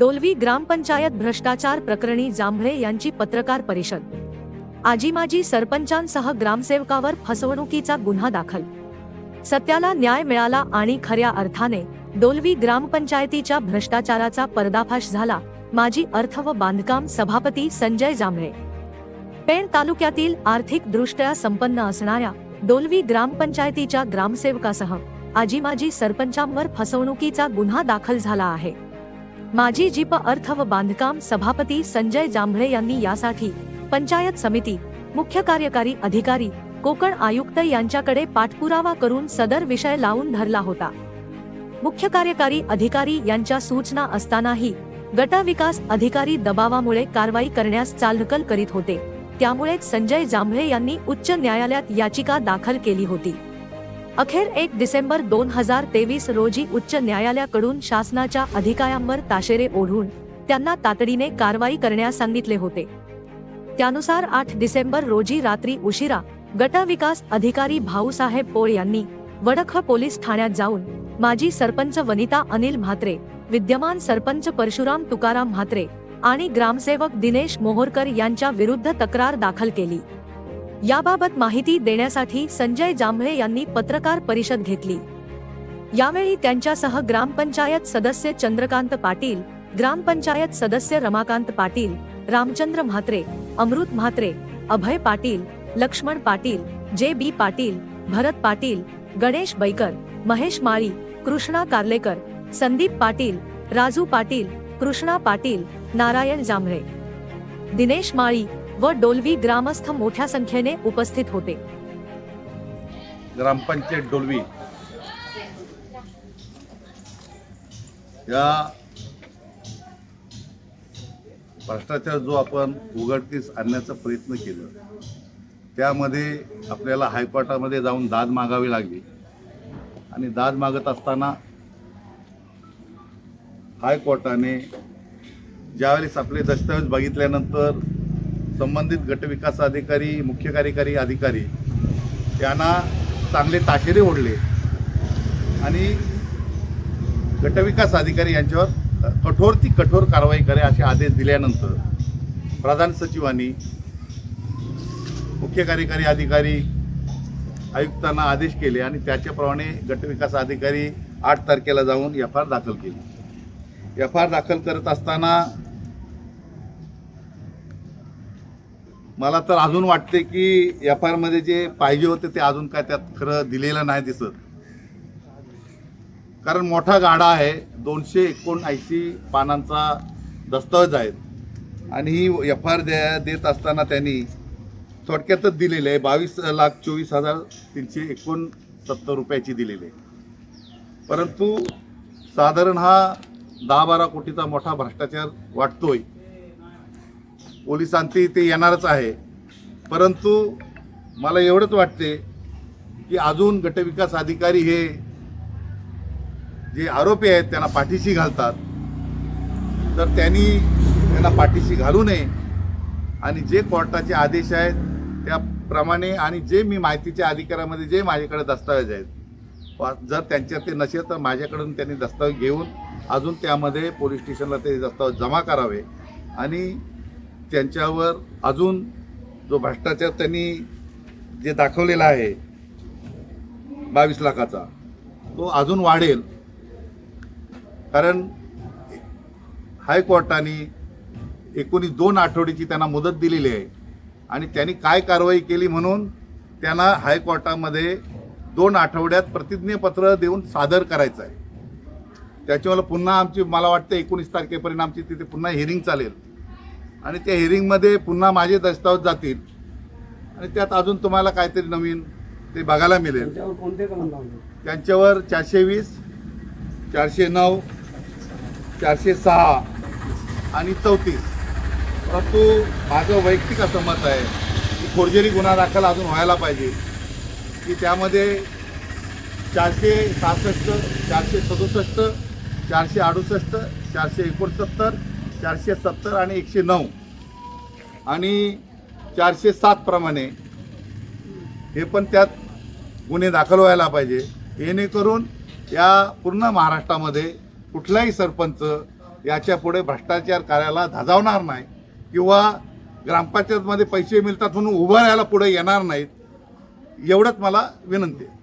डोलवी ग्रामपंचायत भ्रष्टाचार प्रकरणी जांभळे यांची पत्रकार परिषद. आजीमाजी सरपंचांसह ग्रामसेवकावर फसवणुकीचा गुन्हा दाखल. सत्याला न्याय मिळाला आणि खऱ्या अर्थाने डोलवी ग्रामपंचायतीच्या भ्रष्टाचाराचा पर्दाफाश झाला माजी अर्थ व बांधकाम सभापती संजय जांभळे. पेण तालुक्यातील आर्थिक दृष्ट्या संपन्न असणाऱ्या डोलवी ग्रामपंचायतीच्या ग्रामसेवकासह आजीमाजी सरपंचांवर फसवणुकीचा गुन्हा दाखल झाला आहे. माजी जीप अर्थ व बांधकाम सभापती संजय जांभळे यांनी यासाठी पंचायत समिती मुख्य कार्यकारी अधिकारी कोकण आयुक्त यांच्याकडे पाठपुरावा करून सदर विषय लावून धरला होता. मुख्य कार्यकारी अधिकारी यांच्या सूचना असतानाही गटविकास अधिकारी दबावामुळे कारवाई करण्यास चालढकल करीत होते. त्यामुळेच संजय जांभळे यांनी उच्च न्यायालयात याचिका दाखल केली होती. अखेर एक डिसेंबर दोन हजार तेवीस रोजी उच्च न्यायालयाकडून शासनाच्या अधिकाऱ्यांवर ताशेरे ओढून त्यांना तातडीने कारवाई करण्यास सांगितले होते. त्यानुसार आठ डिसेंबर रोजी रात्री उशिरा गटविकास अधिकारी भाऊसाहेब पोळ यांनी वडख पोलीस ठाण्यात जाऊन माजी सरपंच वनिता अनिल म्हात्रे विद्यमान सरपंच परशुराम तुकाराम म्हात्रे आणि ग्रामसेवक दिनेश मोहोरकर यांच्या विरुद्ध तक्रार दाखल केली. याबाबत माहिती देण्यासाठी संजय जांभळे यांनी पत्रकार परिषद घेतली. यावेळी त्यांच्यासह ग्रामपंचायत सदस्य चंद्रकांत पाटील ग्रामपंचायत सदस्य रमाकांत पाटील रामचंद्र म्हात्रे अमृत म्हात्रे अभय पाटील लक्ष्मण पाटील जे बी पाटील भरत पाटील गणेश बैकर महेश माळी कृष्णा कार्लेकर संदीप पाटील राजू पाटील कृष्णा पाटील नारायण जांभळे. दिनेश माळी व डोलवी ग्रामस्थ मोठ्या संख्येने उपस्थित होते. ग्रामपंचायत डोलवी. या भ्रष्टाचार जो आपण उघडकीस आणण्याचा प्रयत्न केला त्यामध्ये आपल्याला हायकोर्टामध्ये जाऊन दाद मागावी लागली. आणि दाद मागत असताना हायकोर्टाने ज्यावेळेस आपले दस्तावेज बघितल्यानंतर संबंधित गटविकास अधिकारी मुख्य कार्यकारी अधिकारी त्यांना चांगले ताशेरे ओढले. आणि गटविकास अधिकारी यांच्यावर कठोर ती कठोर कारवाई करे असे आदेश दिल्यानंतर प्रधान सचिवांनी मुख्य कार्यकारी अधिकारी आयुक्तांना आदेश केले आणि त्याच्याप्रमाणे गटविकास अधिकारी आठ तारखेला जाऊन एफ आर दाखल केली. एफ आर दाखल करत असताना मला तर अजून वाटते की एफ आय आरमध्ये जे पाहिजे होते ते अजून काय त्यात खरं दिलेलं नाही दिसत. कारण मोठा गाडा आहे दोनशे एकोणऐंशी पानांचा दस्तावेज आहे. आणि ही एफ आर देत असताना त्यांनी थोडक्यातच दिलेलं आहे बावीस लाख चोवीस हजार तीनशे एकोणसत्तर रुपयाची दिलेली आहे. परंतु साधारण हा दहा बारा कोटीचा मोठा भ्रष्टाचार वाटतोय. पोलिसांती ते येणारच आहे. परंतु मला एवढंच वाटते की अजून गटविकास अधिकारी हे जे आरोपी आहेत त्यांना पाठीशी घालतात. तर त्यांनी त्यांना पाठीशी घालू नये. आणि जे कोर्टाचे आदेश आहेत त्याप्रमाणे आणि जे मी माहितीच्या अधिकारामध्ये जे माझ्याकडे दस्तावेज आहेत जर त्यांच्या ते नसेल तर माझ्याकडून त्यांनी दस्तावेज घेऊन अजून त्यामध्ये पोलीस स्टेशनला ते दस्तावेज जमा करावे. आणि त्यांच्यावर अजून जो भ्रष्टाचार त्यांनी जे दाखवलेला आहे बावीस लाखाचा तो अजून वाढेल. कारण हायकोर्टाने एकोणीस दोन आठवड्याची त्यांना मुदत दिलेली आहे. आणि त्यांनी काय कारवाई केली म्हणून त्यांना हायकोर्टामध्ये दोन आठवड्यात प्रतिज्ञापत्र देऊन सादर करायचं आहे. त्याच्यामुळे पुन्हा आमची मला वाटतं एकोणीस तारखेपर्यंत आमची तिथे पुन्हा हिअरिंग चालेल. आणि त्या हिअरिंगमध्ये पुन्हा माझे दस्तावेज जातील. आणि त्यात अजून तुम्हाला काहीतरी नवीन ते बघायला मिळेल. त्याच्यावर चारशे वीस चारशे नऊ चारशे सहा आणि चौतीस. परंतु माझं वैयक्तिक असं मत आहे की फोर्जरी गुन्हा दाखल अजून व्हायला पाहिजे. की त्यामध्ये चारशे सहासष्ट चारशे सदुसष्ट चारशे अडुसष्ट चारशे एकोणसत्तर चारशे सत्तर आणि एकशे नऊ. आणि चारशे सातप्रमाणे हे पण त्यात गुन्हे दाखल व्हायला पाहिजे. जेणेकरून या पूर्ण महाराष्ट्रामध्ये कुठलाही सरपंच याच्यापुढे भ्रष्टाचार करायला धाजावणार नाही किंवा ग्रामपंचायतमध्ये पैसे मिळतात म्हणून उभं राहायला पुढे येणार नाहीत एवढंच मला विनंती आहे.